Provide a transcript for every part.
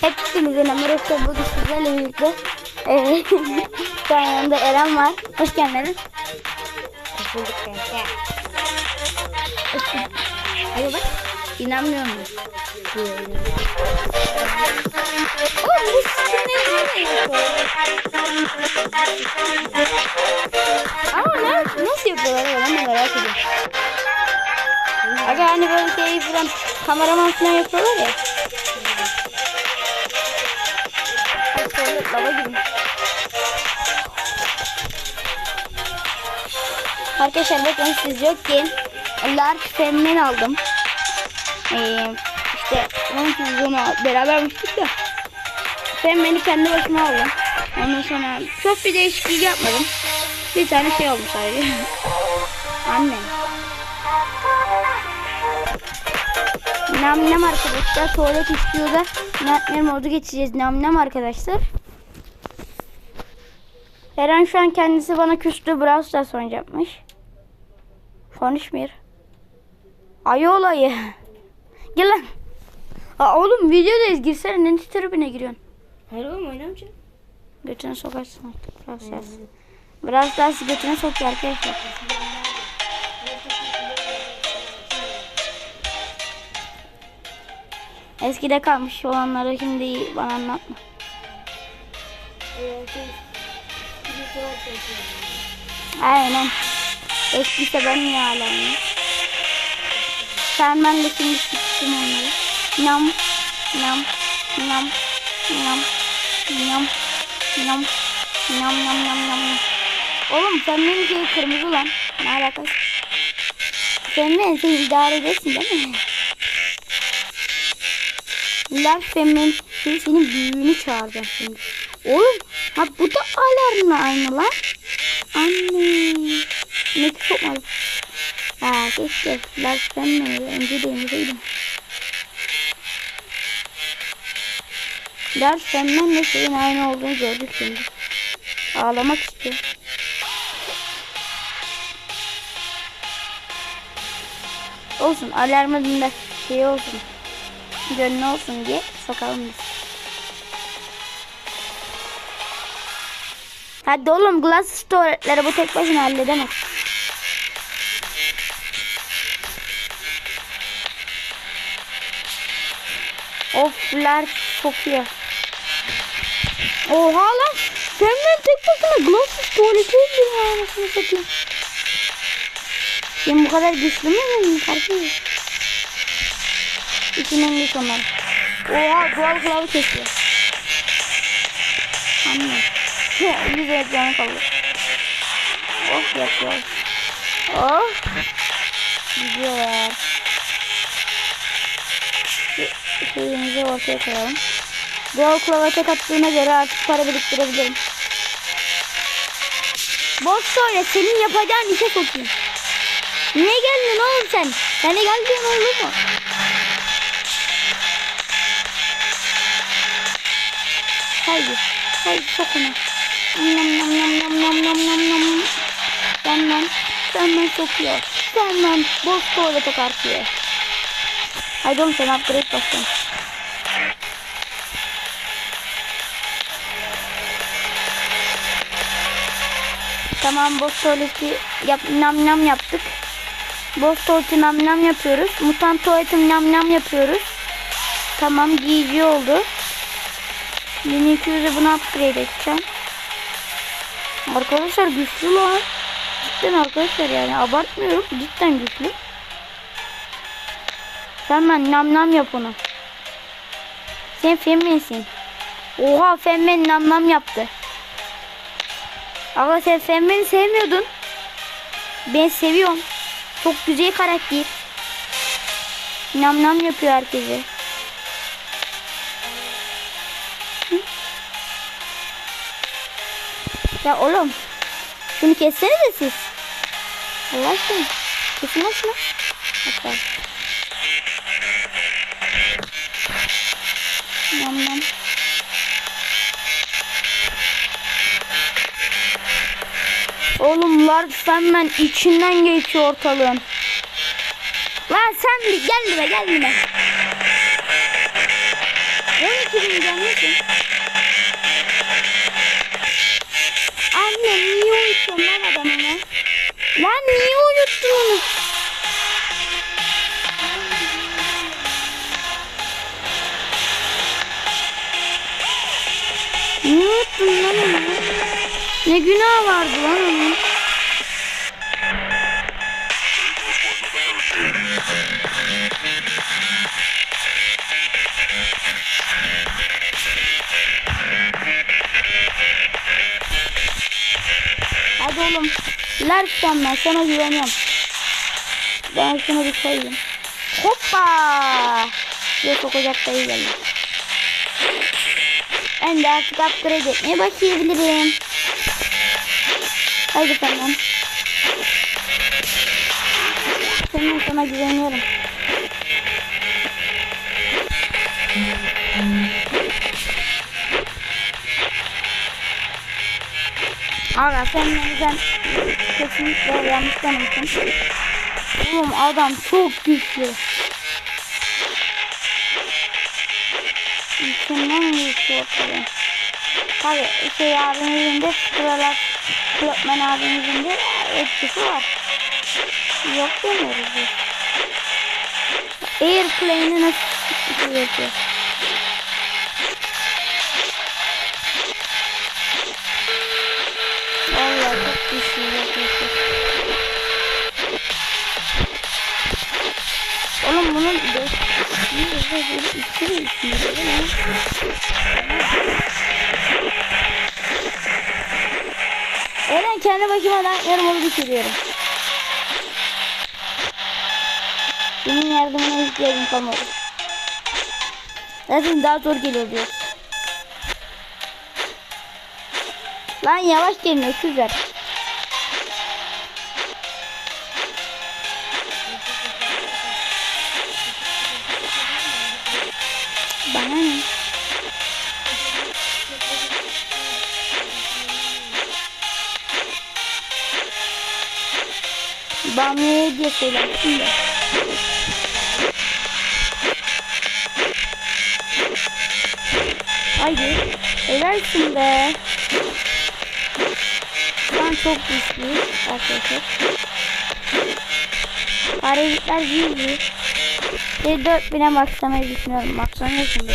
Hepinize merhaba bugün sizlerle birlikte ee, şu an yanımda Eren var. Hoş geldin. Hoş bulduk kanka. Hadi bak. İnanmıyor musun? Oğlum bu nereye Ama nasıl yapıyorlar ya ben merak ediyorum. Aga hani böyle şey falan kameraman falan yapıyorlar ya. Tuvalet lava gibi. Arkadaşlar bakın siz yokken large femmen aldım. Ee, işte onun çocuğunu beraber uçtuk da. Femmeni kendi başıma aldım. Ondan sonra çok bir değişiklik yapmadım. Bir tane şey olmuş sadece. Annem. Nam nam arkadaşlar. Tuvalet istiyor da Nightmare modu geçeceğiz. Nam nam arkadaşlar. Eren şu an kendisi bana küstü. Brawl Stars oynayacakmış. Konuşmuyor. Ayı olayı. Gel lan. Aa, oğlum videodayız. Girsene. Ne tribüne giriyorsun? Hayır oğlum oynamayacağım. Götüne sokarsın. Brawl Stars. Brawl Stars götüne sokuyor arkadaşlar. Eskide kalmış olanları şimdi bana anlatma. Aynen. Eskiyse ben niye oynuyorum? Sen ben de şimdi sıktım onları. Nam, nam, nam, nam, nam, nam, nam, nam, nam, nam. Oğlum sen benim şey kırmızı lan. Ne alakası? Sen beni sen idare edersin değil mi? Lar femin şimdi senin büyüğünü çağıracağım. Oğlum ha bu da alarmla aynı lan. Anne. Ne sokmadı. Ha keşke femin önce denizeydim. Lar feminle şeyin aynı olduğunu gördük şimdi. Ağlamak istiyor. Olsun alarmın da şey olsun. Gönlü olsun diye sokalım biz. Hadi oğlum glass storage'ları bu tek başına halledemez. Oflar kokuyor. Oha lan. Sen ben tek başına glass tuvaleti öldürüyor anasını satayım. Ben bu kadar güçlü müyüm kardeşim? İçinden geç onlar. Oha doğal kılavuz kesiyor. Anne. Yüz ekranı kaldı. Oh yapıyor. Oh. Gidiyorlar. Şeyimizi ortaya koyalım. Doğal kılavuza tek göre artık para biriktirebilirim. Boş söyle senin yapacağın işe sokayım. Niye geldin oğlum sen? De geldin olur mu? Haydi. Haydi sok Senden, senden sokuyor. Senden boş tuvalete karşıyor. Haydi oğlum sen upgrade basın. Tamam boş tuvaleti yap, nam nam yaptık. Boş tuvaleti nam nam yapıyoruz. Mutant tuvaleti nam nam yapıyoruz. Tamam giyici oldu. 1200'e bunu upgrade edeceğim. Arkadaşlar güçlü lan. Cidden arkadaşlar yani abartmıyorum. Cidden güçlü. Sen ben nam nam yap onu. Sen femminsin. Oha femmin nam nam yaptı. Ama sen femmini sevmiyordun. Ben seviyorum. Çok güzel karakter. Nam nam yapıyor herkese. Ya oğlum. Şunu kessenize siz. Allah aşkına. Kesin lan şunu. Hatta. Yam yam. Oğlum large fenmen içinden geçiyor ortalığın. Lan sen bir gel be gel be. bakayım. Anne adamını? Lan niye uyuttun onu? Niye uyuttun lan onu? Ne günah vardı lan onun? Oğlum. Larsen ben sana güveniyorum. Ben şunu bir koyayım. Hoppa. Yok sokacak dayı geldi. Ben de artık upgrade etmeye başlayabilirim. Haydi tamam. Senin sana güveniyorum. Aga sen ben kesinlikle yanlış tanımışsın. Oğlum adam çok güçlü. İçinden güçlü ortada. Tabi şey abimizin de sıralar Klopman abimizin de etkisi var. Yok demiyoruz biz. Airplane'i nasıl yapıyor? Bunun? Eren kendi başıma da yarımı bitiriyorum. Senin yardımına ihtiyacım kalmadı. Zaten daha zor geliyor diyor. Lan yavaş gelin öküzler. Söylemiştim de. Haydi. Helalsin be. An çok güçlü arkadaşlar. Hareketler iyi. Ve 4000'e başlamayı düşünüyorum. Baksana şimdi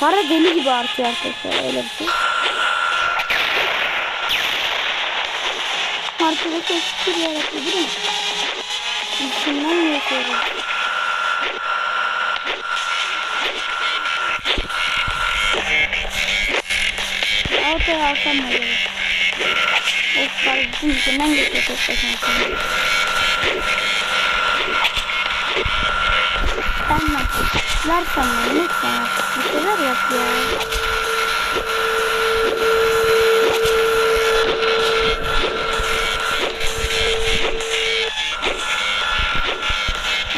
Para deli gibi artıyor arkadaşlar öyle bir şey. Arkadaşlar şükür yarattı değil mi? İçinden mi yapıyorum? Ortaya alsam mı acaba? Of kardeşim içinden geçiyor tek şimdi. Tamam. Versem ben lütfen artık. Bir şeyler yap ya.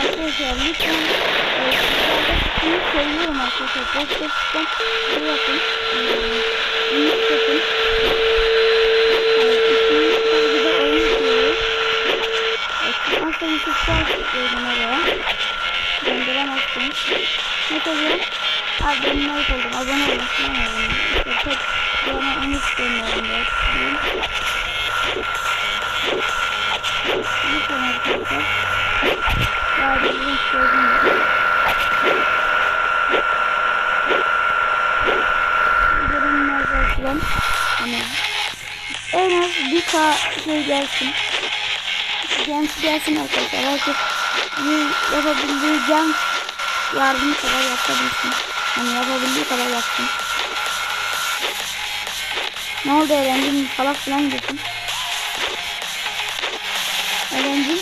Arkadaşlar lütfen e, bunu söylüyorum arkadaşlar. Gerçekten şey yapın. Ümit yapın. Tabii bir de oyun diyoruz. Ondan sonra subscribe tıklıyorum oraya. Gönderemezsiniz. Ne söylüyorum? Abi ben like oldum. Abone. Abone olun. İşte bana onu istemiyorum. Lütfen arkadaşlar. Daha bir link gördüm. Yorumlarda falan. Hani en az bir k şey gelsin. Genç gelsin arkadaşlar. Herkes yapabildiği can yardım kadar yapabilsin. Hani yapabildiği kadar yapsın. Ne oldu Eren'cim salak falan diyorsun. Eren'cim.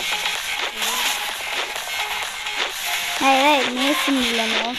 Hayır hayır niye sinirleniyor onu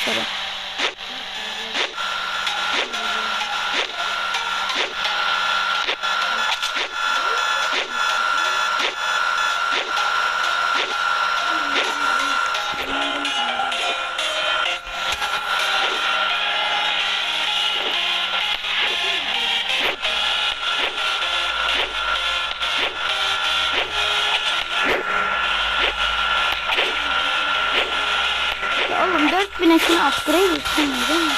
soru. Yine şunu upgrade etsin değil mi?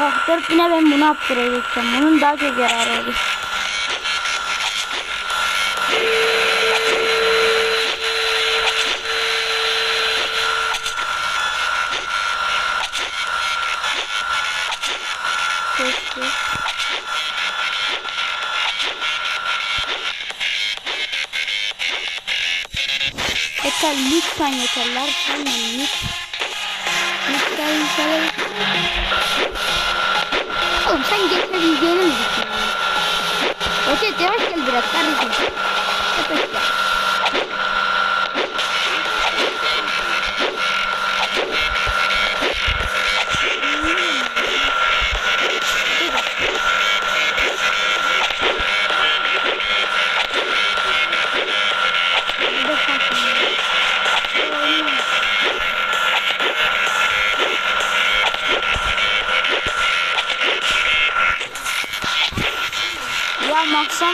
Bak 4000'e ben bunu upgrade edeceğim. Bunun daha çok yararı olur. Lütfen yeterler. Tamam lütfen. Lütfen yeterler. Oğlum sen geçebileceğini mi düşünüyorsun? Roket yavaş gel biraz kardeşim. Yavaş gel. Bir de kalkın.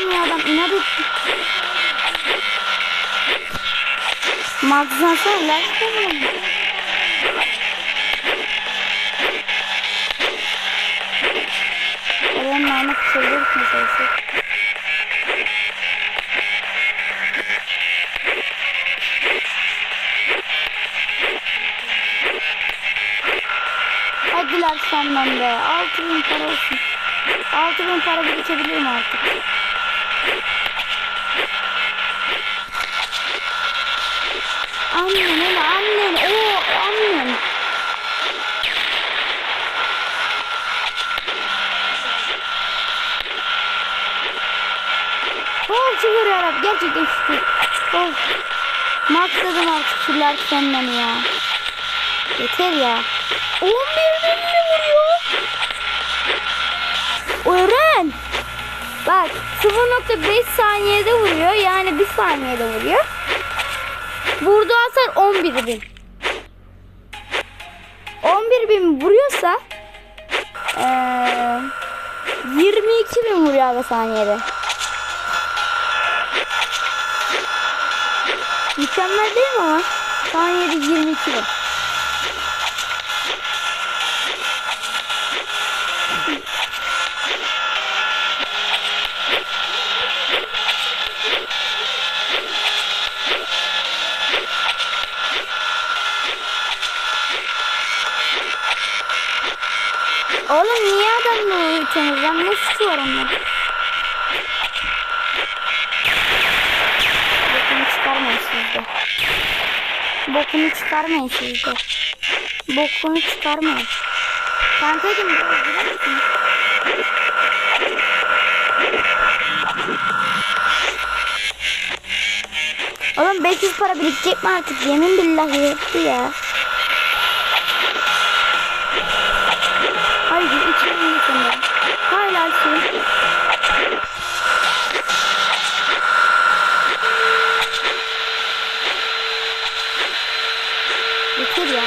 Ya adam inat etti. Maksam sen lan Oraya nane kısabilir meselesi. Hadi lan senden be. 6000 para olsun. 6000 para birikebilirim artık. Annen öyle annen. Oo annen. Oh şükür yarabbim. Gerçekten şükür. Oh. Maksadım artık şükürler senden ya. Yeter ya. 11 bin mi vuruyor? Öğren. Bak 0.5 saniyede vuruyor. Yani 1 saniyede vuruyor. Vurduğu hasar 11 bin. 11 bin vuruyorsa eee 22 bin vuruyor abi saniyede. Mükemmel değil mi ama? Saniyede 22 bin. Oğlum niye adamla uyutuyorsunuz lan? Ne suçu var onun? Bokunu çıkarmayın siz de. Bokunu çıkarmayın siz de. Bokunu çıkarmayın. Kankacım biraz girer misin? Oğlum 500 para birikecek mi artık? Yemin billahi yetti ya. Haydi içeri geçelim. Hala şey. Yeter ya.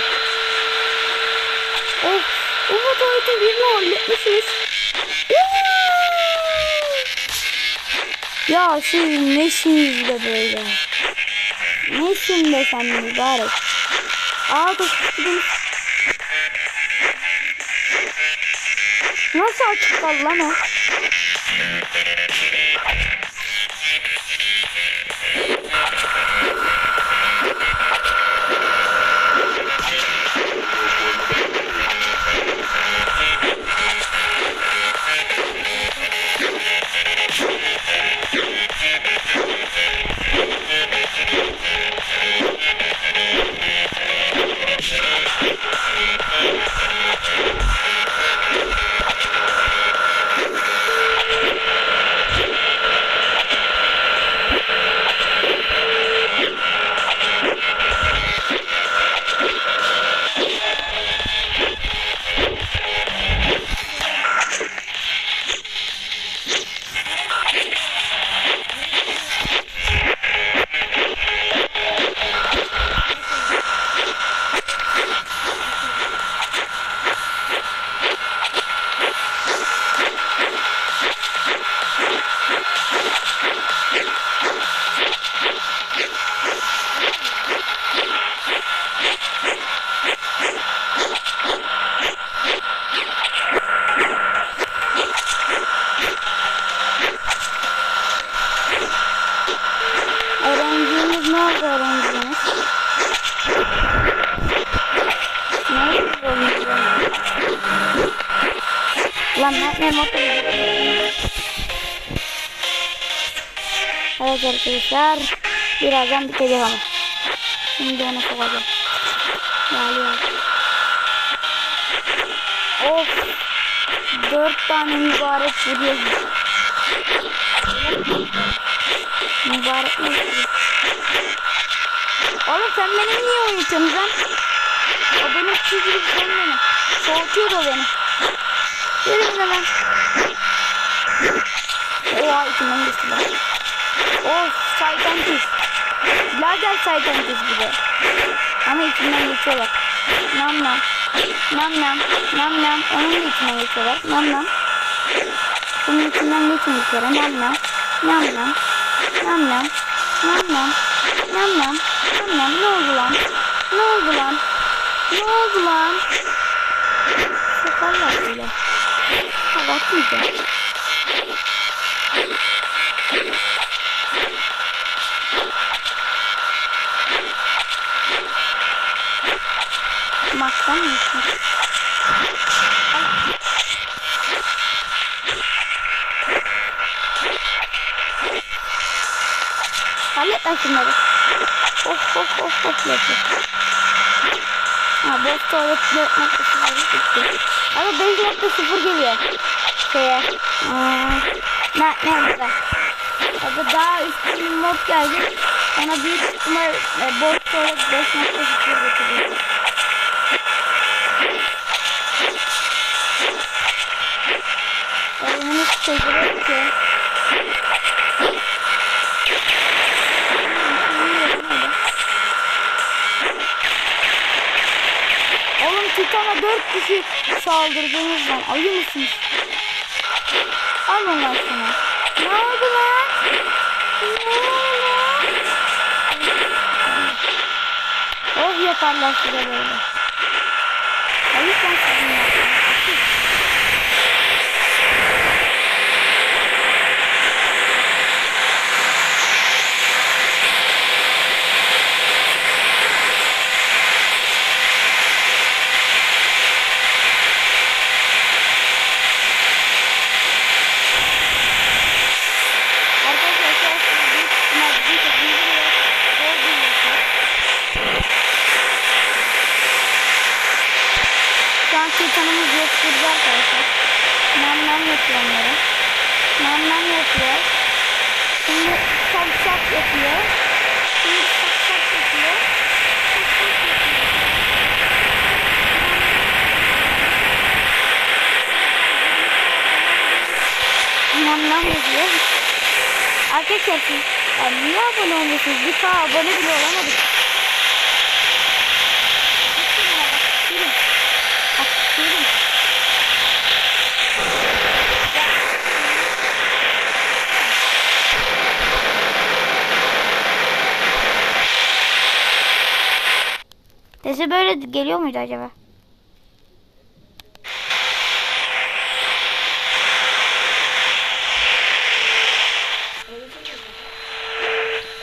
Of. Umut oyunu birini halletmişiz. Ya siz nesiniz de böyle? Nesin be sen mübarek? Aa gidin. Nasıl açık kaldı lan o? Arkadaşlar. Birazdan bitecek ama. Şimdi ona sokacağım. Geliyor. Of. Dört tane mübarek vuruyor. Mübarek vuruyor? Oğlum sen beni niye uyutuyorsun lan? O benim çizgili sen beni. Soğutuyor o beni. Yürü bir lan. Oha içimden geçti lan. Of saytantiz. Lazer saytantiz bir de. Ama içinden geçiyorlar. Nam nam. Nam nam. Nam nam. Onun da içinden geçiyorlar. Nam nam. Bunun içinden geçin bir kere. Nam nam. Nam nam. Nam nam. Nam nam. Nam nam. Nam nam. Ne oldu lan? Ne oldu lan? Ne oldu lan? Sokarlar böyle. Ha bakmayacağım. Maktan mı? Hallet lan şunları. Of of of of lezzet. Ha boş tuvalet 4.0 bitti. Ama 5.0 geliyor. Şeye. Hmm, ne ne burada? Abi daha üstün bir mod geldi. Ona büyük ihtimal e, boş tuvalet 5.0 getirecek. Çözülür ki. Oğlum Titan'a 4 kişi saldırdınız lan. Ayı mısınız? Alın lan şunu. Ne oldu lan? Ne oldu? Oh yaparlar size böyle. Ayı sen sizin yaptınız. Arkadaşlar şu an siz büyük ihtimal bizim tekniğimizi bile zor buluyorsunuz. Şu an Titan'ımız yokturdu arkadaşlar. Nam nam yapıyor onları. Nam nam yapıyor. Şimdi şap şap yapıyor. Şimdi şap şap yapıyor. Şap şap yapıyor. Nam. Arkadaşlar niye abone olmuyorsunuz? Bir K abone bile olamadık. Yürü. Bak yürü. Sesi böyle geliyor muydu acaba?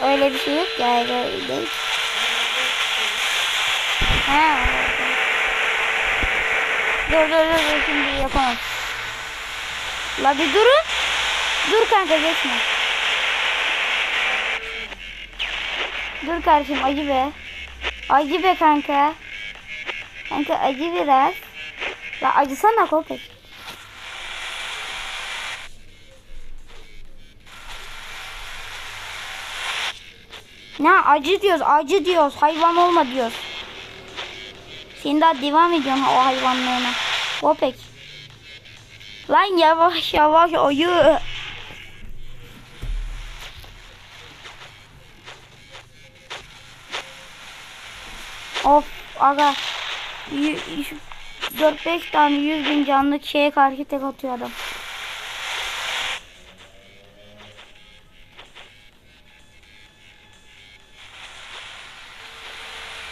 Öyle bir şey yok ya. Öyle değil. Ha. Dur dur dur şimdi yapamam. La bir durun. Dur kanka geçme. Dur kardeşim acı be. Acı be kanka. Kanka acı biraz. La acısana köpek. Ne acı diyoruz, acı diyoruz. Hayvan olma diyoruz. Sen daha devam ediyorsun o hayvanlığına. Köpek. Lan yavaş yavaş oyu. Of aga. 4-5 tane 100 bin canlı şeye karşı tek atıyor adam.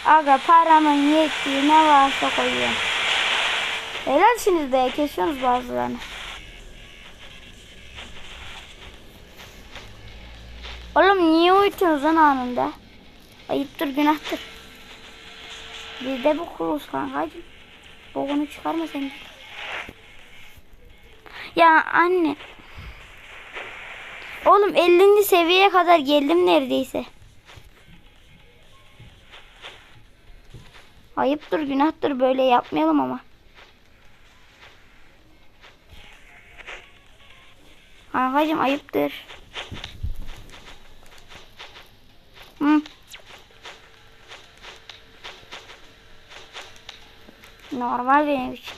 Aga paramın yettiği ne varsa koyuyorum. Helalsiniz de kesiyorsunuz bazılarını. Oğlum niye uyutuyorsunuz lan anında? Ayıptır günahtır. Bizde bu kuruluz kankacım. Bokunu çıkarma sen. Ya anne. Oğlum 50. seviyeye kadar geldim neredeyse. Ayıptır günahtır böyle yapmayalım ama. Kankacım ayıptır. Hı. Normal benim için.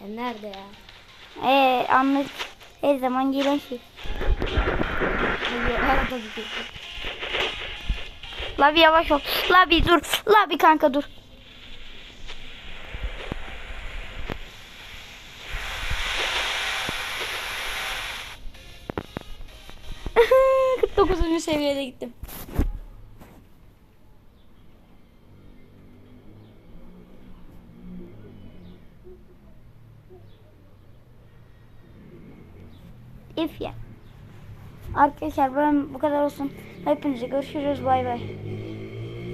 Ya nerede ya? Ee, anlık her zaman gelen şey. Arada bir. La bir yavaş ol. La bir dur. La bir kanka dur. Dokuzuncu seviyede gittim. Arkadaşlar ben bu kadar olsun. Hepinize görüşürüz. Bay bay.